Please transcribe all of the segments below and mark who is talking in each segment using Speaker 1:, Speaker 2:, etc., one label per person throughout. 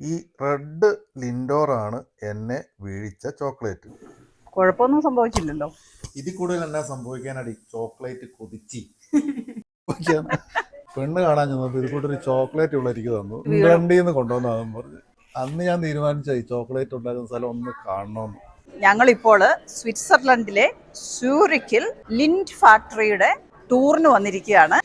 Speaker 1: ഈ റെഡ് ലിൻഡോറാണ് എന്നെ വീഴിച്ച ചോക്ലേറ്റ്.
Speaker 2: കുഴപ്പമൊന്നും സംഭവിച്ചില്ലല്ലോ.
Speaker 1: ഇതിൽ കൂടുതൽ എന്നാ സംഭവിക്കാനടി? ചോക്ലേറ്റ് കൊതിച്ചി. പെണ്ണ് കാണാൻ ചെന്നപ്പോൾ ഇത് കൂട്ടൊരു ചോക്ലേറ്റ് ഉള്ള എനിക്ക് തന്നു. ഇംഗ്ലണ്ടിൽ നിന്ന് പറഞ്ഞു പറഞ്ഞ്. അന്ന് ഞാൻ തീരുമാനിച്ച ഈ ചോക്ലേറ്റ് ഉണ്ടാക്കുന്ന സ്ഥലം ഒന്ന് കാണണമെന്ന്
Speaker 2: ഞങ്ങളിപ്പോൾ സ്വിറ്റ്സർലൻഡിലെ സൂറിക്കിൽ ലിൻഡ് ഫാക്ടറിയുടെ ടൂറിന് വന്നിരിക്കുകയാണ്.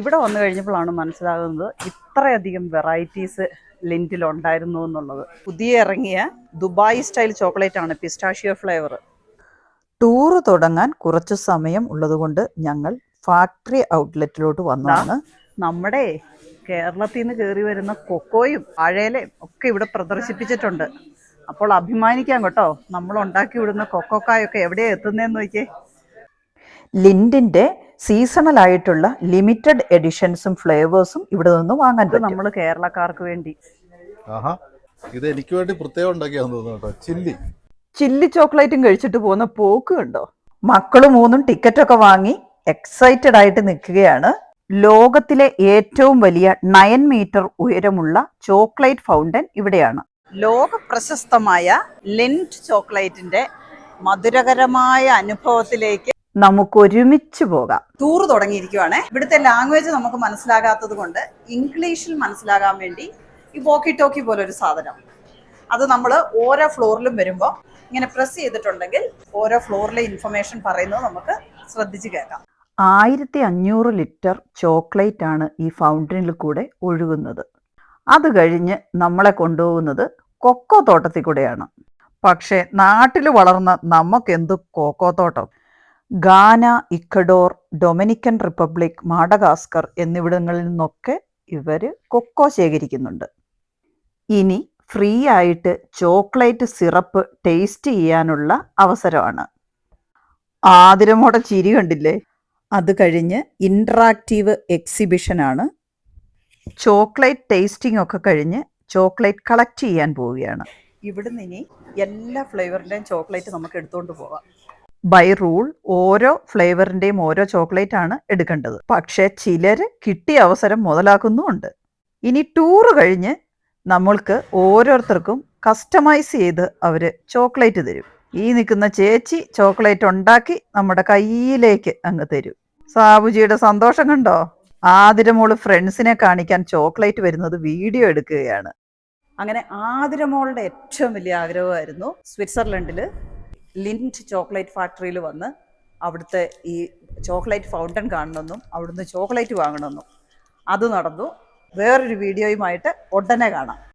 Speaker 2: ഇവിടെ വന്നു കഴിഞ്ഞപ്പോഴാണ് മനസ്സിലാകുന്നത് ഇത്രയധികം വെറൈറ്റീസ് ലിൻഡിൽ ഉണ്ടായിരുന്നു എന്നുള്ളത്. പുതിയ ഇറങ്ങിയ ദുബായ് സ്റ്റൈൽ ചോക്ലേറ്റ് ആണ് പിസ്റ്റാഷിയോ ഫ്ലേവർ ടൂറ് തുടങ്ങാൻ കുറച്ച് സമയം ഉള്ളതുകൊണ്ട് ഞങ്ങൾ ഫാക്ടറി ഔട്ട്ലെറ്റിലോട്ട് വന്നതാണ്. നമ്മുടെ കേരളത്തിൽ നിന്ന് കയറി വരുന്ന കൊക്കോയും അഴയിലയും ഒക്കെ ഇവിടെ പ്രദർശിപ്പിച്ചിട്ടുണ്ട്. അപ്പോൾ അഭിമാനിക്കാം കേട്ടോ നമ്മൾ ഉണ്ടാക്കി വിടുന്ന കൊക്കോക്കായൊക്കെ എവിടെയാണ് എത്തുന്നതെന്ന് നോക്കിയേ. ലിൻഡിന്റെ സീസണൽ ആയിട്ടുള്ള ലിമിറ്റഡ് എഡിഷൻസും ഫ്ലേവേഴ്സും ഇവിടെ നിന്ന് വാങ്ങാൻ പറ്റും. നമ്മൾ കേരളക്കാർക്ക് വേണ്ടി.
Speaker 1: ആഹാ ഇത് എനിക്ക് വേണ്ടി പ്രത്യേകം ഉണ്ടാക്കിയാന്ന് തോന്നുന്നു ചില്ലി.
Speaker 2: ചില്ലി ചോക്ലേറ്റും കഴിച്ചിട്ട് പോകുന്ന പോക്ക് കണ്ടോ? മക്കൾ മൂന്നും ടിക്കറ്റ് ഒക്കെ വാങ്ങി എക്സൈറ്റഡ് ആയിട്ട് നിൽക്കുകയാണ്. ലോകത്തിലെ ഏറ്റവും വലിയ നയൻ മീറ്റർ ഉയരമുള്ള ചോക്ലേറ്റ് ഫൗണ്ടൻ ഇവിടെയാണ്. ലോക പ്രശസ്തമായ ലിൻഡ് ചോക്ലേറ്റിന്റെ മധുരകരമായ അനുഭവത്തിലേക്ക് നമുക്ക് ഒരുമിച്ച് പോകാം. ടൂർ തുടങ്ങിയിരിക്കുവാണ്. ഇവിടുത്തെ ലാംഗ്വേജ് നമുക്ക് മനസ്സിലാകാത്തത് കൊണ്ട് ഇംഗ്ലീഷിൽ മനസ്സിലാകാൻ വേണ്ടി ഈ വോക്കി ടോക്കി പോലെ ഒരു സാധനം. അത് നമ്മൾ ഓരോ ഫ്ലോറിലും വരുമ്പോൾ ഇങ്ങനെ പ്രസ് ചെയ്തിട്ടുണ്ടെങ്കിൽ ഓരോ ഫ്ലോറിലെ ഇൻഫർമേഷൻ പറയുന്നത് നമുക്ക് ശ്രദ്ധിച്ച് കേൾക്കാം. ആയിരത്തി അഞ്ഞൂറ് ലിറ്റർ ചോക്ലേറ്റ് ആണ് ഈ ഫൗണ്ടനിൽ കൂടെ ഒഴുകുന്നത്. അത് കഴിഞ്ഞ് നമ്മളെ കൊണ്ടുപോകുന്നത് കൊക്കോ തോട്ടത്തിൽ കൂടെയാണ്. പക്ഷേ നാട്ടിൽ വളർന്ന നമുക്കെന്ത് കൊക്കോ തോട്ടം? ഗാന ഇക്കഡോർ ഡൊമിനിക്കൻ റിപ്പബ്ലിക് മാഡഗാസ്കർ എന്നിവിടങ്ങളിൽ നിന്നൊക്കെ ഇവർ കൊക്കോ ശേഖരിക്കുന്നുണ്ട്. ഇനി ഫ്രീ ആയിട്ട് ചോക്ലേറ്റ് സിറപ്പ് ടേസ്റ്റ് ചെയ്യാനുള്ള അവസരമാണ്. ആതിരമോടെ ചിരി കണ്ടില്ലേ? അത് കഴിഞ്ഞ് ഇൻട്രാക്റ്റീവ് എക്സിബിഷനാണ് ചോക്ലേറ്റ് ടേസ്റ്റിംഗ് ഒക്കെ കഴിഞ്ഞ് ചോക്ലേറ്റ് കളക്ട് ചെയ്യാൻ പോവുകയാണ്. ഇവിടുന്ന് ഇനി എല്ലാ ഫ്ലേവറിന്റെയും ചോക്ലേറ്റ് നമുക്ക് എടുത്തുകൊണ്ട് പോകാം ബൈ റൂൾ ഓരോ ഫ്ലേവറിന്റെയും ഓരോ ചോക്ലേറ്റ് ആണ് എടുക്കേണ്ടത്. പക്ഷെ ചിലർ കിട്ടിയ അവസരം മുതലാക്കുന്നുമുണ്ട്. ഇനി ടൂറ് കഴിഞ്ഞ് നമ്മൾക്ക് ഓരോരുത്തർക്കും കസ്റ്റമൈസ് ചെയ്ത് അവർ ചോക്ലേറ്റ് തരും. ഈ നിൽക്കുന്ന ചേച്ചി ചോക്ലേറ്റ് ഉണ്ടാക്കി നമ്മുടെ കയ്യിലേക്ക് അങ്ങ് തരും. സാബുജിയുടെ സന്തോഷം കണ്ടോ? ആതിരമോൾ ഫ്രണ്ട്സിനെ കാണിക്കാൻ ചോക്ലേറ്റ് വരുന്നത് വീഡിയോ എടുക്കുകയാണ്. അങ്ങനെ ആതിരമോളുടെ ഏറ്റവും വലിയ ആഗ്രഹമായിരുന്നു സ്വിറ്റ്സർലൻഡിൽ ലിൻഡ് ചോക്ലേറ്റ് ഫാക്ടറിയിൽ വന്ന് അവിടുത്തെ ഈ ചോക്ലേറ്റ് ഫൗണ്ടൻ കാണണമെന്നും അവിടുന്ന് ചോക്ലേറ്റ് വാങ്ങണമെന്നും അത് നടന്നു. വേറൊരു വീഡിയോയുമായിട്ട് ഉടനെ കാണാം.